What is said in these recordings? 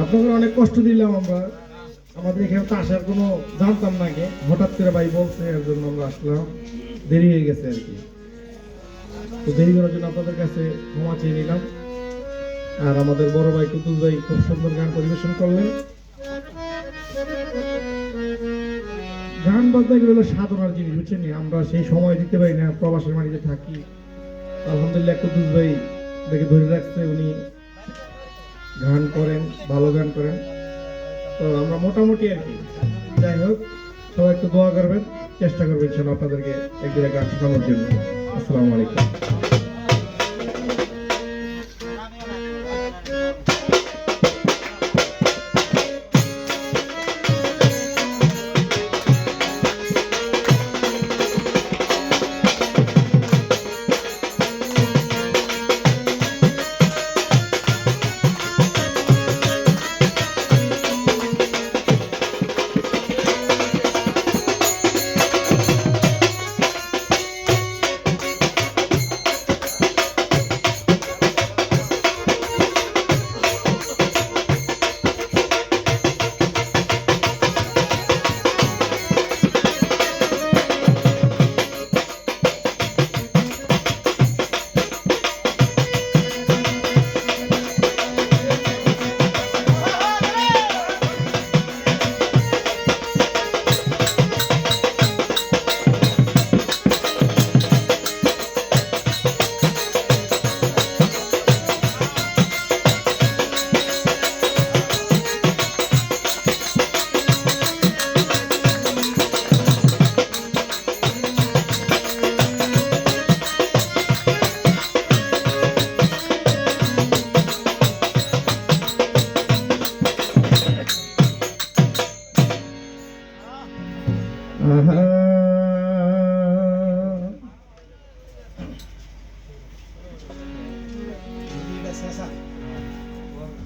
আপনাদের অনেক কষ্ট দিলাম আমরা। আমাদের এখানে তো আসার কোনো জানতাম না আগে। হঠাৎ করে ভাই বলছে, এর জন্য আমরা আসলাম। দেরি হয়ে গেছে আর কি। তো দেরি করার জন্য আপনাদের কাছে ক্ষমা চেয়ে নিলাম। আর আমাদের বড় ভাই কুতুল ভাই খুব সুন্দর গান পরিবেশন করলেন। গান বাজনা হলো সাধনার জিনিস, বুঝছেন? আমরা সেই সময় দিতে পারি না, প্রবাসের বাড়িতে থাকি। আলহামদুলিল্লাহ কুতুল ভাই দেখে ধরে রাখছে, উনি গান করেন, ভালো গান করেন। তো আমরা মোটামুটি আর কি। যাই হোক, সবাই একটু দোয়া করবেন, চেষ্টা করবেন সেন আপনাদেরকে একদিনে গান শোনানোর জন্য। আসসালামু আলাইকুম।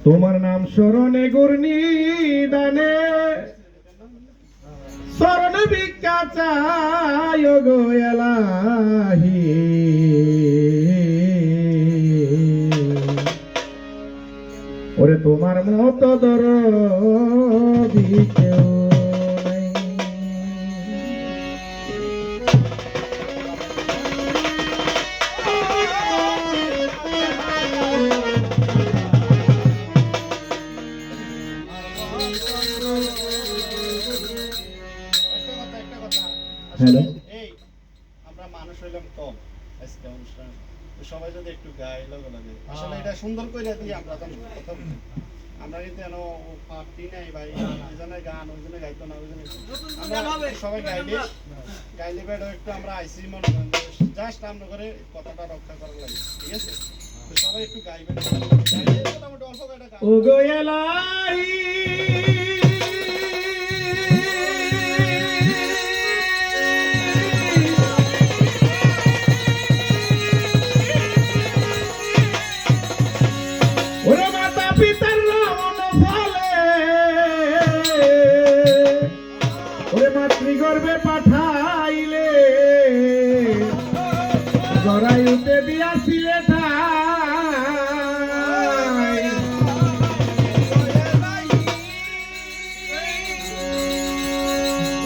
তোমার নাম স্মরণে গুর্নি দানে। স্মরণে ভিক্ষা ওরে তোমার মতো দর কেউ আমরা মানুষ হইলাম কম আজকে অনুষ্ঠান। তো সবাই যদি একটু গাইলো লাগে আসলে এটা সুন্দর করে দিই আমরা তো প্রথম আমরা কিন্তু এন পার্টি নাই ভাই। এজনে গান ওইজনে গাইতো না ওইজনে আমরা সবাই গাইলে গাইলে বেড়ো একটু আমরা আইসি মনে করেন। জাস্ট আমরা করে কথাটা রক্ষা করার লাগে ঠিক আছে? তো সবাই একটু গাইবেন। গাইলে মোটামুটি অল্প গান। দিয়াছিলে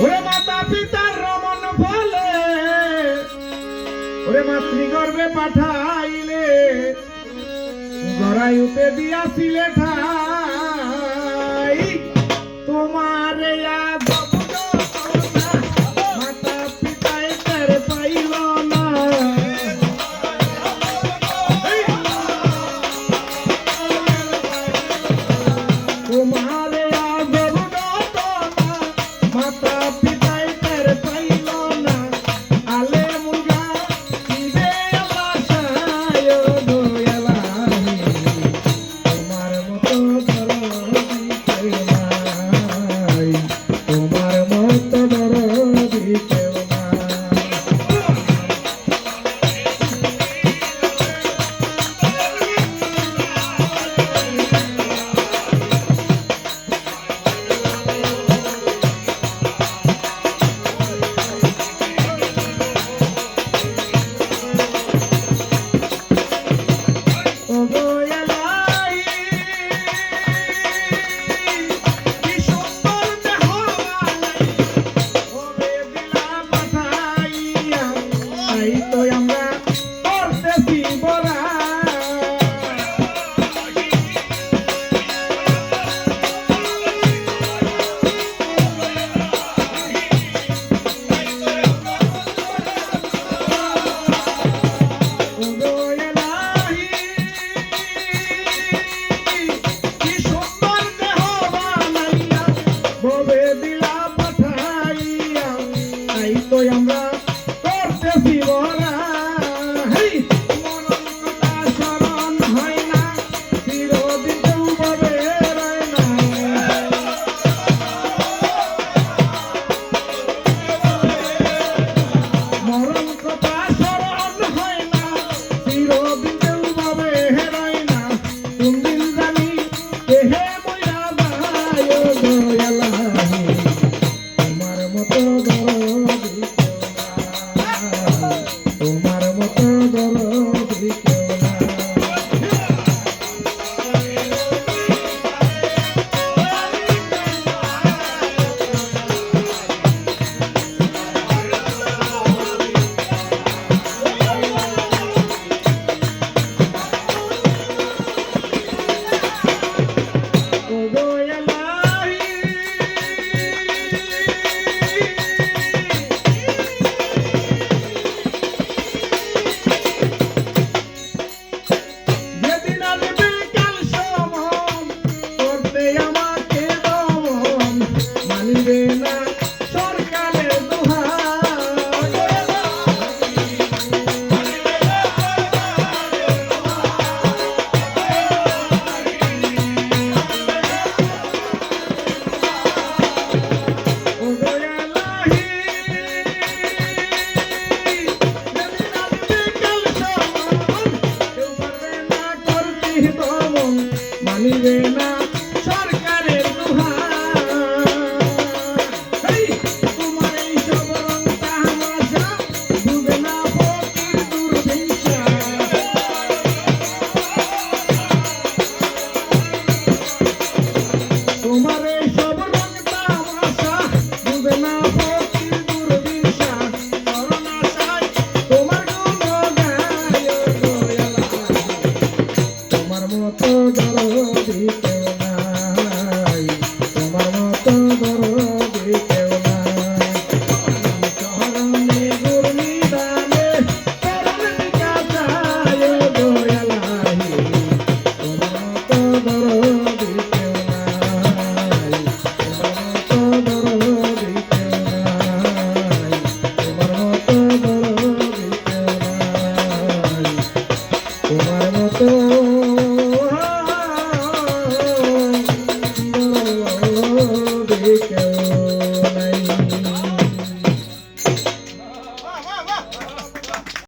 ওরে মাতা পিতার রমন ফলে ওরে মাতৃগর্ভে পাঠাইলে গড়াইতে দিয়াছিলে ঠাই।